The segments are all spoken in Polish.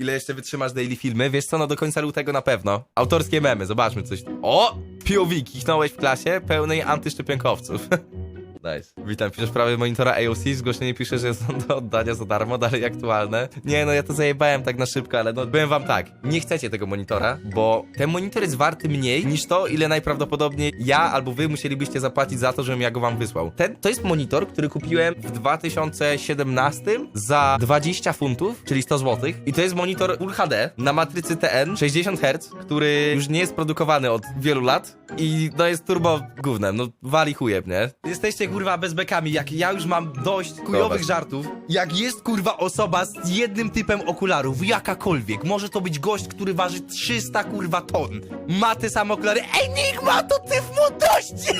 ile jeszcze wytrzymasz daily filmy. Wiesz co, no do końca lutego na pewno. Autorskie memy, zobaczmy coś. O! POV, kichnąłeś w klasie pełnej antyszczepionkowców. Nice. Witam, piszesz prawy monitora AOC, zgłoszenie pisze, że jest on do oddania za darmo, dalej aktualne. Nie no, ja to zajebałem tak na szybko, ale no powiem wam tak, nie chcecie tego monitora, bo ten monitor jest warty mniej niż to, ile najprawdopodobniej ja albo wy musielibyście zapłacić za to, żebym ja go wam wysłał. Ten, to jest monitor, który kupiłem w 2017 za 20 funtów, czyli 100 zł i to jest monitor Full HD na matrycy TN 60 Hz, który już nie jest produkowany od wielu lat i no jest turbo gównem, no wali chujem, nie? Jesteście kurwa bezbekami, jak ja już mam dość chujowych Zobacz. żartów. Jak jest kurwa osoba z jednym typem okularów, jakakolwiek, może to być gość, który waży 300 kurwa ton, ma te same okulary, Enigma to ty w młodości!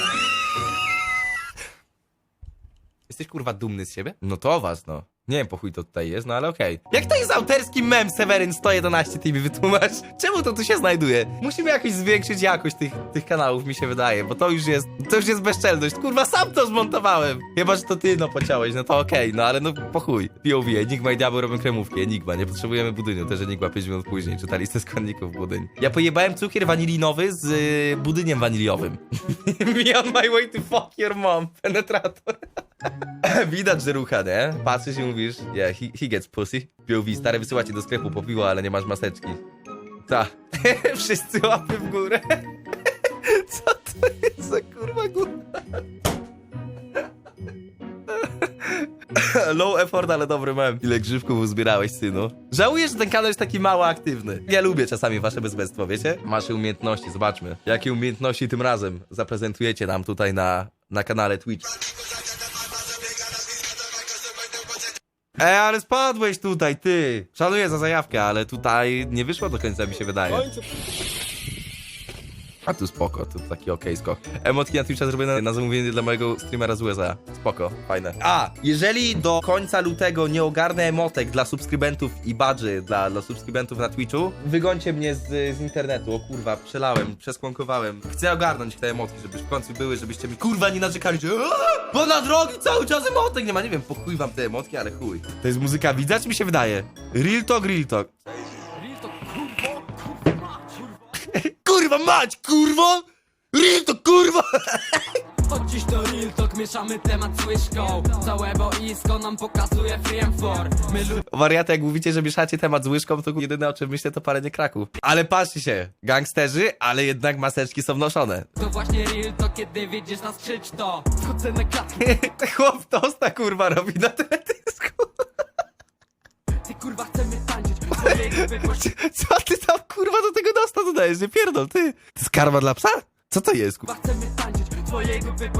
Jesteś kurwa dumny z siebie? No to was, no. Nie wiem po chuj to tutaj jest, no ale okej. Jak to jest autorski mem Seweryn 111, ty mi wytłumacz? Czemu to tu się znajduje? Musimy jakoś zwiększyć jakość tych, tych kanałów, mi się wydaje, bo to już jest, to już jest bezczelność. Kurwa, sam to zmontowałem. Chyba, że to ty no pociąłeś, no to okej, no ale no po chuj. POV, Enigma i Diabeł robią kremówki, Enigma, nie potrzebujemy budyniu, też Enigma 5 minut później, czyta listę składników budyń. Ja pojebałem cukier wanilinowy z y, budyniem waniliowym. Me on my way to fuck your mom, penetrator. Widać, że rucha, nie? Patrzysz i mówisz, yeah, he, he gets pussy. POV, stary wysyła cię do sklepu po piwo, ale nie masz maseczki. Ta. Wszyscy łapy w górę. Co to jest za kurwa góra? Low effort, ale dobry mem. Ile grzywków uzbierałeś, synu? Żałuję, że ten kanał jest taki mało aktywny. Ja lubię czasami wasze bezbestwo, wiecie? Wasze umiejętności, zobaczmy. Jakie umiejętności tym razem zaprezentujecie nam tutaj na, na kanale Twitch. Ej, ale spadłeś tutaj, ty! Szanuję za zajawkę, ale tutaj nie wyszło do końca, mi się wydaje. A tu spoko, tu taki okej skok. Emotki na Twitcha zrobione na zamówienie dla mojego streamera z USA. Spoko, fajne. A, jeżeli do końca lutego nie ogarnę emotek dla subskrybentów i badży dla, dla subskrybentów na Twitchu, wygońcie mnie z, z internetu. O kurwa, przelałem, przeskłonkowałem. Chcę ogarnąć te emotki, żeby w końcu były, żebyście mi kurwa nie narzekali, że "Aaa, bo na drogi cały czas emotek nie ma. Nie wiem, po chuj wam te emotki, ale chuj. To jest muzyka widać, mi się wydaje. Real talk, real talk. Kurwa mać, kurwo! Real to kurwa! Od dziś to Real Talk, mieszamy temat z łyżką Całe boisko nam pokazuje free and for My lu- Wariaty, jak mówicie, że mieszacie temat z łyżką, to jedyne o czym myślę to palenie kraków. Ale patrzcie się, gangsterzy, ale jednak maseczki są noszone. to właśnie Real Talk, kiedy widzisz nas krzycz to Wchodzę na klatkę, Chłop tosta kurwa robi na teletysku. Co ty tam kurwa do tego dosta dodajesz? Nie pierdol, ty. To jest karma dla psa? Co to jest? kurwa?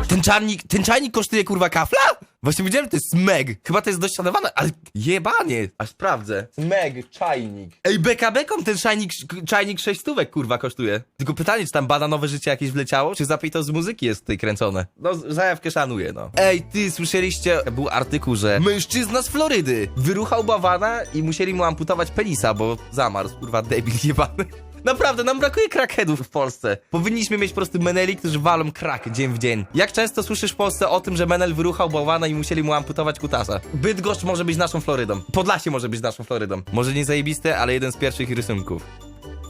Ten czarnik, ten czajnik kosztuje kurwa kafla? Właśnie widziałem, to jest meg. Chyba to jest dość szanowane, ale jebanie. Aż sprawdzę. Meg, czajnik. Ej, bekabekom ten czajnik, czajnik 6 stówek kurwa kosztuje. Tylko pytanie, czy tam bananowe życie jakieś wleciało, czy zapij to z muzyki jest tutaj kręcone. No, zajawkę szanuję, no. Ej, ty, słyszeliście? Był artykuł, że mężczyzna z Florydy wyruchał bawana i musieli mu amputować penisa, bo zamarzł, kurwa, debil jebany. Naprawdę, nam brakuje crackheadów w Polsce. Powinniśmy mieć po prostu meneli, którzy walą crack dzień w dzień. Jak często słyszysz w Polsce o tym, że menel wyruchał bałwana i musieli mu amputować kutasa? Bydgoszcz może być naszą Florydą. Podlasie może być naszą Florydą. Może nie zajebiste, ale jeden z pierwszych rysunków.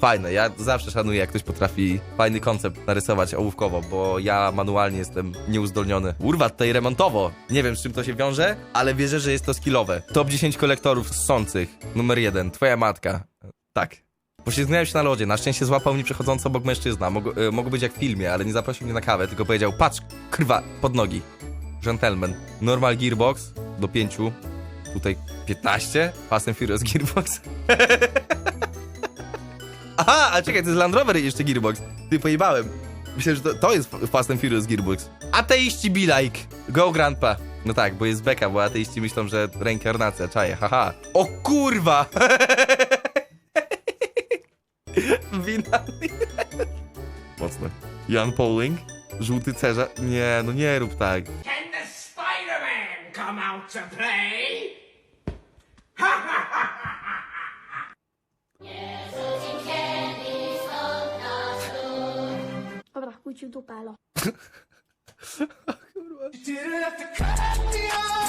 Fajne, ja zawsze szanuję, jak ktoś potrafi fajny koncept narysować ołówkowo, bo ja manualnie jestem nieuzdolniony. Urwa tutaj remontowo. Nie wiem, z czym to się wiąże, ale wierzę, że jest to skillowe. Top 10 kolektorów ssących. Numer 1. Twoja matka. Tak. Poślizgnąłem się na lodzie, na szczęście złapał mnie przechodzący obok mężczyzna. Mogło, y, mogło być jak w filmie, ale nie zaprosił mnie na kawę, tylko powiedział, patrz, krwa, pod nogi. Gentleman. Normal gearbox do 5. Tutaj 15. Fast and Furious gearbox. Aha, a czekaj, to jest Land Rover jeszcze gearbox. Ty pojebałem. Myślę, że to, to jest Fast and Furious gearbox. Ateiści be like. Go grandpa. No tak, bo jest beka, bo ateiści myślą, że reinkarnacja, czaje, haha. O kurwa! Wina. Mocne. Jan Pauling? Żółty cerza? Nie, no nie rób tak. Can the Spider-Man come out to play? Dobra, chuj ci w dupę, elo.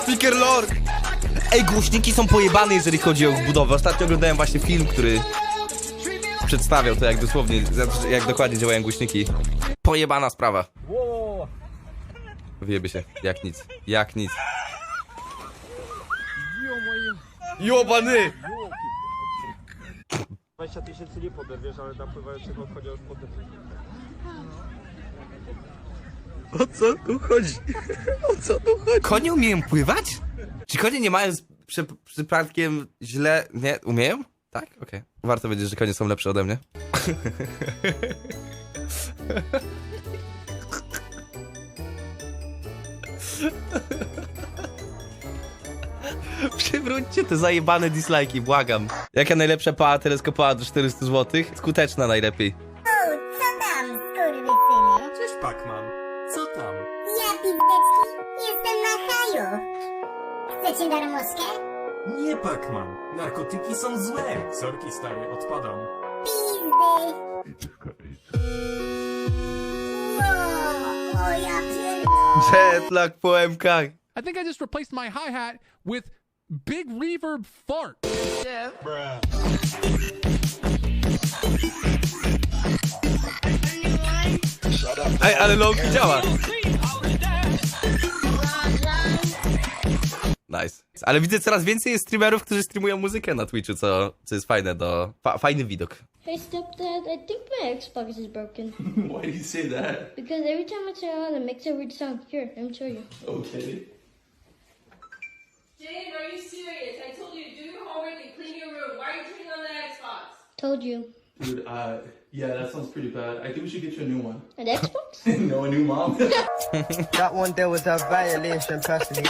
Speaker Lord! Ej, głośniki są pojebane, jeżeli chodzi o budowę. Ostatnio oglądałem właśnie film, który przedstawiał to, jak dosłownie, jak dokładnie działają głośniki. Pojebana sprawa. Wyjeby się, jak nic, jak nic. Jobany! 20 tysięcy nie poderwiesz, ale na pływającego konia już poderwiesz. O co tu chodzi? O co tu chodzi? Konie umieją pływać? Czy konie nie mają z- przy, przypadkiem źle... Nie, umieją? Tak? Okej. Warto wiedzieć, że konie są lepsze ode mnie. Przywróćcie te zajebane dislajki, błagam. Jaka najlepsza pała teleskopała do 400 zł? Skuteczna najlepiej. O, co tam, skurwysyny? Cześć Pacman, co tam? Ja, pizdeczki, jestem na haju. Chcecie darmoskę? Nie Pacman, narkotyki są złe. Sorki stary, odpadam. Pizdy. O, o ja pierdolę. Jetlag po MKach. I think I just replaced my hi hat with big reverb fart. Ej, ale longki działa. Nice. Ale widzę coraz więcej jest streamerów, którzy streamują muzykę na Twitchu, co, co jest fajne do... Fa fajny widok. Hey stepdad, I think my Xbox is broken. Why do you say that? Because every time I turn on, it makes a weird sound. Here, let me show you. Okay. Jane, are you serious? I told you to do your homework and clean your room. Why are you turning on the Xbox? Told you. Dude, uh, yeah, that sounds pretty bad. I think we should get you a new one. An Xbox? no, a new mom. That one there was a violation, personally.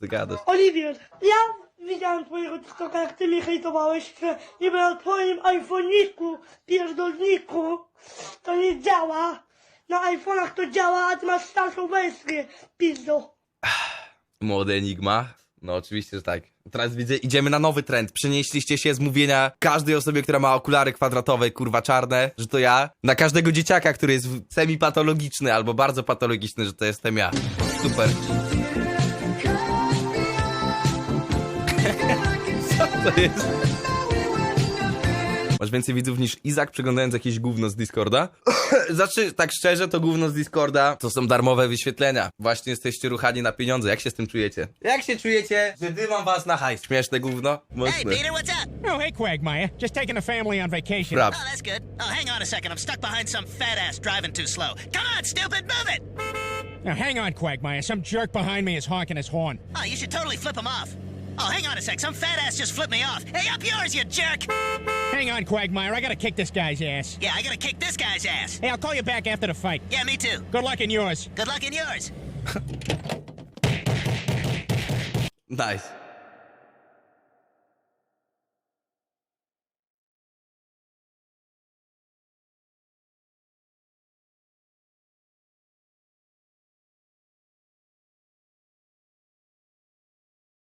Ty gadasz. Oliwier, ja widziałem twojego TikToka, jak ty mnie hejtowałeś, że niby na twoim iPhoniku, pierdolniku, to nie działa. Na iPhone'ach to działa, a ty masz starszą wersję, pizdo. Młody Enigma. No oczywiście, że tak. Teraz widzę, idziemy na nowy trend. Przenieśliście się z mówienia każdej osobie, która ma okulary kwadratowe, kurwa czarne, że to ja, na każdego dzieciaka, który jest semi-patologiczny albo bardzo patologiczny, że to jestem ja. Super. Co to jest? Masz więcej widzów niż Izak przeglądając jakieś gówno z Discorda? znaczy, tak szczerze, to gówno z Discorda to są darmowe wyświetlenia. Właśnie jesteście ruchani na pieniądze. Jak się z tym czujecie? Jak się czujecie, że dymam was na hajs? Śmieszne gówno? Mocne. what's up? Oh, hey, Quagmire. Just taking a family on vacation. Rap. that's good. Oh, hang on a second. I'm stuck behind some fat ass driving too slow. Come on, stupid, move it! Now, hang on, Quagmire. Some jerk behind me is honking his horn. Oh, you should totally flip him off. Oh, hang on a sec. Some fat ass just flipped me off. Hey, up yours, you jerk! Hang on, Quagmire. I gotta kick this guy's ass. Yeah, I gotta kick this guy's ass. Hey, I'll call you back after the fight. Yeah, me too. Good luck in yours. Good luck in yours. Nice.